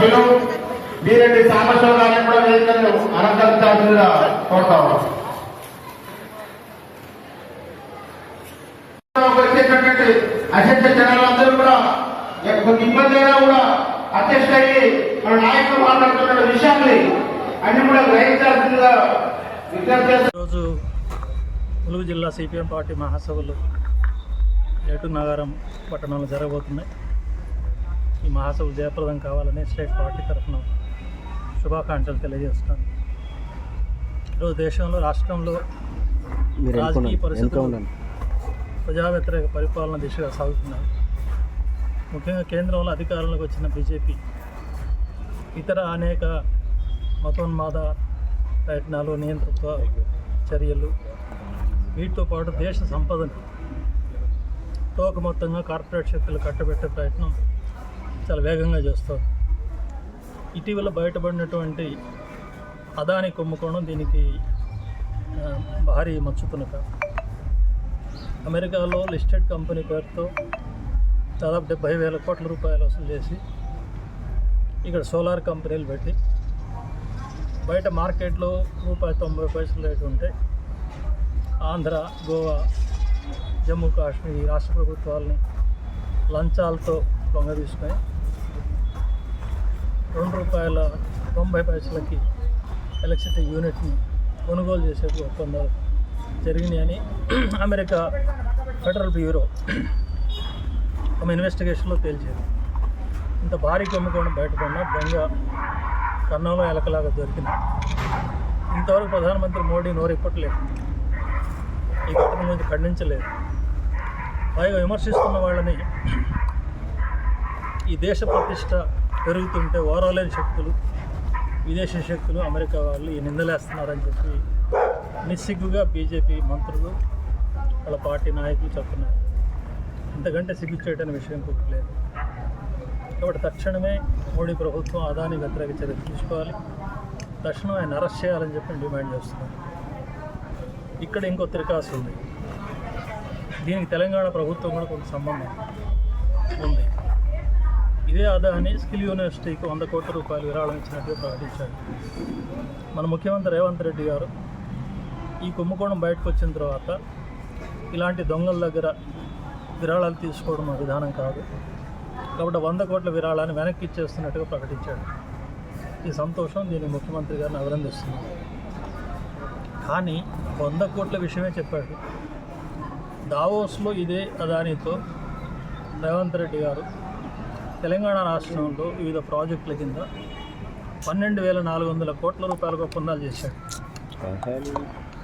సభ్యులు వీరెడ్డి సాంబశివ గారిని కూడా వేదికను అలంకరించాల్సిందిగా కోరుతాము వచ్చేటటువంటి అధ్యక్ష జనాలందరూ కూడా కొన్ని ఇబ్బంది అయినా కూడా అధ్యక్ష అయ్యి మన నాయకులు మాట్లాడుతున్న విషయాన్ని అన్ని కూడా గ్రహించాల్సిందిగా ఈరోజు ములుగు జిల్లా సిపిఎం పార్టీ మహాసభలు ఏటు నగరం పట్టణంలో జరగబోతున్నాయి. ఈ మహాసభ జయప్రదం కావాలని స్టేట్ పార్టీ తరఫున శుభాకాంక్షలు తెలియజేస్తున్నాను ఈరోజు దేశంలో రాష్ట్రంలో రాజకీయ పరిస్థితులు ప్రజా వ్యతిరేక పరిపాలన దిశగా సాగుతున్నాయి. ముఖ్యంగా కేంద్రంలో అధికారంలోకి వచ్చిన బీజేపీ ఇతర అనేక మతోన్మాద ప్రయత్నాలు నియంతృత్వ చర్యలు వీటితో పాటు దేశ సంపదను తోక మొత్తంగా కార్పొరేట్ శక్తులు కట్టబెట్టే ప్రయత్నం చాలా వేగంగా చేస్తారు ఇటీవల బయటపడినటువంటి అదాని కుంభకోణం దీనికి భారీ మచ్చుతునక. అమెరికాలో లిస్టెడ్ కంపెనీ పేరుతో దాదాపు డెబ్బై వేల కోట్ల రూపాయలు వసూలు చేసి ఇక్కడ సోలార్ కంపెనీలు పెట్టి బయట మార్కెట్లో రూపాయి తొంభై పైసలు రేటు ఉంటే ఆంధ్ర గోవా జమ్మూ కాశ్మీర్ ఈ రాష్ట్ర ప్రభుత్వాలని లంచాలతో దొంగ తీసుకొని రెండు రూపాయల తొంభై పైసలకి ఎలక్ట్రిసిటీ యూనిట్ని కొనుగోలు చేసే ఒప్పందాలు జరిగినాయని అమెరికా ఫెడరల్ బ్యూరో తమ ఇన్వెస్టిగేషన్లో తేల్చేది. ఇంత భారీ కుంభకోణం బయటపడిన దొంగ కన్నంలో ఎలకలాగా దొరికింది. ఇంతవరకు ప్రధానమంత్రి మోడీ నోరిప్పట్లేదు ఈ ఘటన గురించి ఖండించలేదు. పైగా విమర్శిస్తున్న వాళ్ళని ఈ దేశ ప్రతిష్ట పెరుగుతుంటే ఓరవలేని శక్తులు విదేశీ శక్తులు అమెరికా వాళ్ళు ఈ నిందలేస్తున్నారని చెప్పి నిస్సిగ్గుగా బీజేపీ మంత్రులు వాళ్ళ పార్టీ నాయకులు చెప్తున్నారు. ఇంతకంటే సిగ్గు చేయడానికి విషయం ఇంకొకటి కాబట్టి తక్షణమే మోడీ ప్రభుత్వం అదాని వ్యతిరేక చర్యలు తీసుకోవాలి. తక్షణం ఆయన అరెస్ట్ చేయాలని చెప్పి డిమాండ్ చేస్తున్నారు ఇక్కడ ఇంకో త్రికాసు ఉంది. దీనికి తెలంగాణ ప్రభుత్వం కూడా కొంత సంబంధం ఉంది. ఇదే అదాని స్కిల్ యూనివర్సిటీకి వంద కోట్ల రూపాయలు విరాళం ఇచ్చినట్టు ప్రకటించాడు మన ముఖ్యమంత్రి రేవంత్ రెడ్డి గారు ఈ కుంభకోణం బయటకు వచ్చిన తర్వాత ఇలాంటి దొంగల దగ్గర విరాళాలు తీసుకోవడం విధానం కాదు. కాబట్టి వంద కోట్ల విరాళాన్ని వెనక్కి ఇచ్చేస్తున్నట్టుగా ప్రకటించాడు. ఈ సంతోషం దీన్ని ముఖ్యమంత్రి గారిని అభినందిస్తున్నాను కానీ వంద కోట్ల విషయమే చెప్పాడు. దావోస్లో ఇదే అదానితో రేవంత్ రెడ్డి గారు తెలంగాణ రాష్ట్రంలో వివిధ ప్రాజెక్టుల కింద పన్నెండు వేల నాలుగు వందల కోట్ల రూపాయలకు ఒప్పందాలు చేశాడు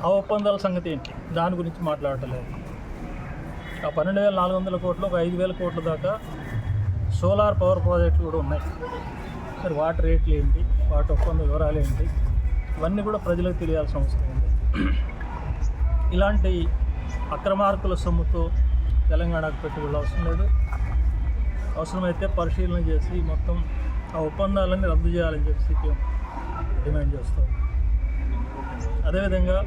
ఆ ఒప్పందాల సంగతి ఏంటి? దాని గురించి మాట్లాడటలేదు. ఆ పన్నెండు వేల నాలుగు వందల కోట్లు ఒక ఐదు వేల కోట్ల దాకా సోలార్ పవర్ ప్రాజెక్టులు కూడా ఉన్నాయి. మరి వాటి రేట్లు ఏంటి? వాటి ఒప్పంద వివరాలు ఏంటి? ఇవన్నీ కూడా ప్రజలకు తెలియాల్సిన అవసరం ఉంది. ఇలాంటి అక్రమార్కుల సొమ్ముతో తెలంగాణకు పెట్టుబడులు అవసరం లేదు. అవసరమైతే పరిశీలన చేసి మొత్తం ఆ ఒప్పందాలన్నీ రద్దు చేయాలని చెప్పి సీపీఎం డిమాండ్ చేస్తాం అదేవిధంగా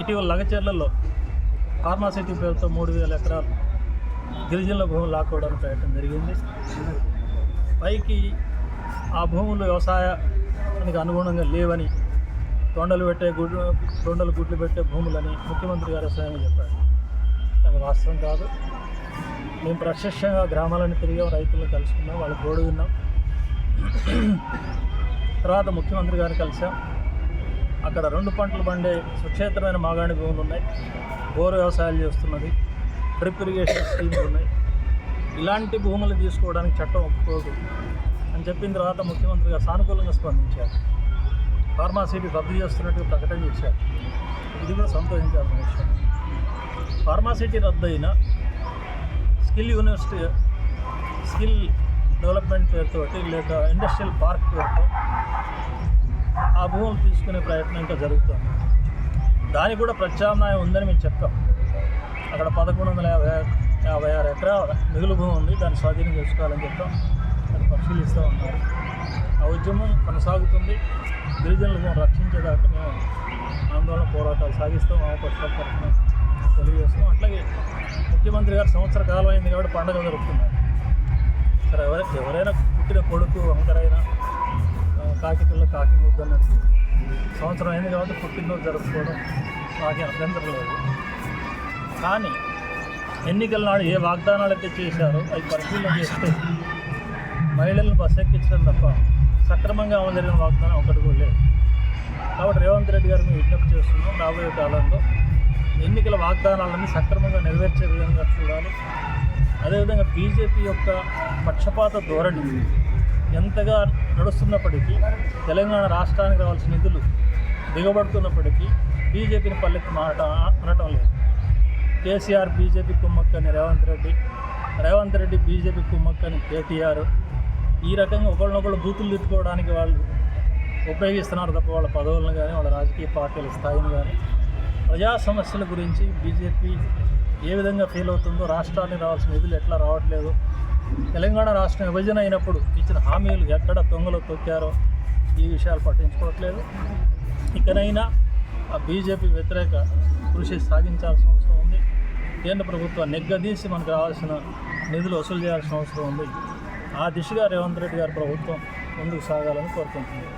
ఇటీవల లగచర్లలో ఫార్మాసిటీ పేరుతో మూడు వేల ఎకరాలు గిరిజనుల భూములు లాక్కోవడానికి ప్రయత్నం జరిగింది. పైకి ఆ భూములు వ్యవసాయానికి అనుగుణంగా లేవని తొండలు పెట్టే గుడ్లు తొండలు గుడ్లు పెట్టే భూములని ముఖ్యమంత్రి గారు స్వయంగా చెప్పారు. అది వాస్తవం కాదు. మేము ప్రత్యక్షంగా గ్రామాలను తిరిగాం రైతులను కలుసుకున్నాం వాళ్ళకి గోడు విన్నాం. తర్వాత ముఖ్యమంత్రి గారిని కలిసాం. అక్కడ రెండు పంటలు పండే సుక్షేత్రమైన మాగాణి భూములు ఉన్నాయి. బోరు వ్యవసాయాలు చేస్తున్నది. డ్రిప్ ఇరిగేషన్ స్కీమ్స్ ఉన్నాయి. ఇలాంటి భూములు తీసుకోవడానికి చట్టం ఒప్పుకోదు అని చెప్పిన తర్వాత ముఖ్యమంత్రి గారు సానుకూలంగా స్పందించారు. ఫార్మాసిటీ రద్దు చేస్తున్నట్టు ప్రకటన చేశారు. ఇది కూడా సంతోషించాల్సిన విషయం. ఫార్మాసిటీ రద్దు అయినా స్కిల్ యూనివర్సిటీ స్కిల్ డెవలప్మెంట్ పేరుతోటి లేదా ఇండస్ట్రియల్ పార్క్ పేరుతో ఆ భూములు తీసుకునే ప్రయత్నం ఇంకా జరుగుతుంది. దానికి కూడా ప్రత్యామ్నాయం ఉందని మేము చెప్తాం. అక్కడ పదకొండు వందల యాభై యాభై ఆరు ఎకరాల మిగులు భూమి ఉంది. దాన్ని స్వాధీనం చేసుకోవాలని చెప్తాం. అది పరిశీలిస్తూ ఉన్నారు ఆ ఉద్యమం కొనసాగుతుంది. గిరిజనులను రక్షించేదాకా మేము ఆందోళన పోరాటాలు సాగిస్తాం. వామపక్షాల తరఫున తెలియజేస్తాం అట్లాగే ముఖ్యమంత్రి గారు సంవత్సర కాలం అయింది కాబట్టి పండుగ జరుపుతున్నారు సరే ఎవరైనా ఎవరైనా పుట్టిన కొడుకు అంకరైనా కాకి పిల్ల కాకి ముద్దు అన్నట్టు సంవత్సరం అయింది కాబట్టి పుట్టినరోజు జరుపుకోవడం నాకే అభ్యంతరం లేదు. కానీ ఎన్నికల నాడు ఏ వాగ్దానాలు అయితే చేశారో అవి పరిశీలన చేస్తే మహిళలను బస్ ఎక్కించడం తప్ప సక్రమంగా అమలు జరిగిన వాగ్దానం ఒకటి కూడా లేదు. కాబట్టి రేవంత్ రెడ్డి గారు మేము విజ్ఞప్తి చేస్తున్నాం రాబోయే కాలంలో ఎన్నికల వాగ్దానాలన్నీ సక్రమంగా నెరవేర్చే విధంగా చూడాలి. అదేవిధంగా బీజేపీ యొక్క పక్షపాత ధోరణి ఎంతగా నడుస్తున్నప్పటికీ తెలంగాణ రాష్ట్రానికి రావాల్సిన నిధులు దిగబడుతున్నప్పటికీ బీజేపీని పల్లెత్తి మాట అనటం లేదు. కేసీఆర్ బీజేపీ కుమ్మక్కని రేవంత్ రెడ్డి రేవంత్ రెడ్డి బీజేపీ కుమ్మక్కని కేటీఆర్ ఈ రకంగా ఒకళ్ళనొకళ్ళు బూతులు తిట్టుకోవడానికి వాళ్ళు ఉపయోగిస్తున్నారు తప్ప వాళ్ళ పదవులను కానీ వాళ్ళ రాజకీయ పార్టీల స్థాయిని కానీ ప్రజా సమస్యల గురించి బీజేపీ ఏ విధంగా ఫీల్ అవుతుందో రాష్ట్రానికి రావాల్సిన నిధులు ఎట్లా రావట్లేదు? తెలంగాణ రాష్ట్రం విభజన అయినప్పుడు ఇచ్చిన హామీలు ఎక్కడ తొంగలో తొక్కారో ఈ విషయాలు పట్టించుకోవట్లేదు. ఇకనైనా ఆ బీజేపీ వ్యతిరేక కృషి సాగించాల్సిన అవసరం ఉంది. కేంద్ర ప్రభుత్వం నెగ్గదీసి మనకు రావాల్సిన నిధులు వసూలు చేయాల్సిన అవసరం ఉంది. ఆ దిశగా రేవంత్ రెడ్డి గారి ప్రభుత్వం ముందుకు సాగాలని కోరుకుంటున్నాను.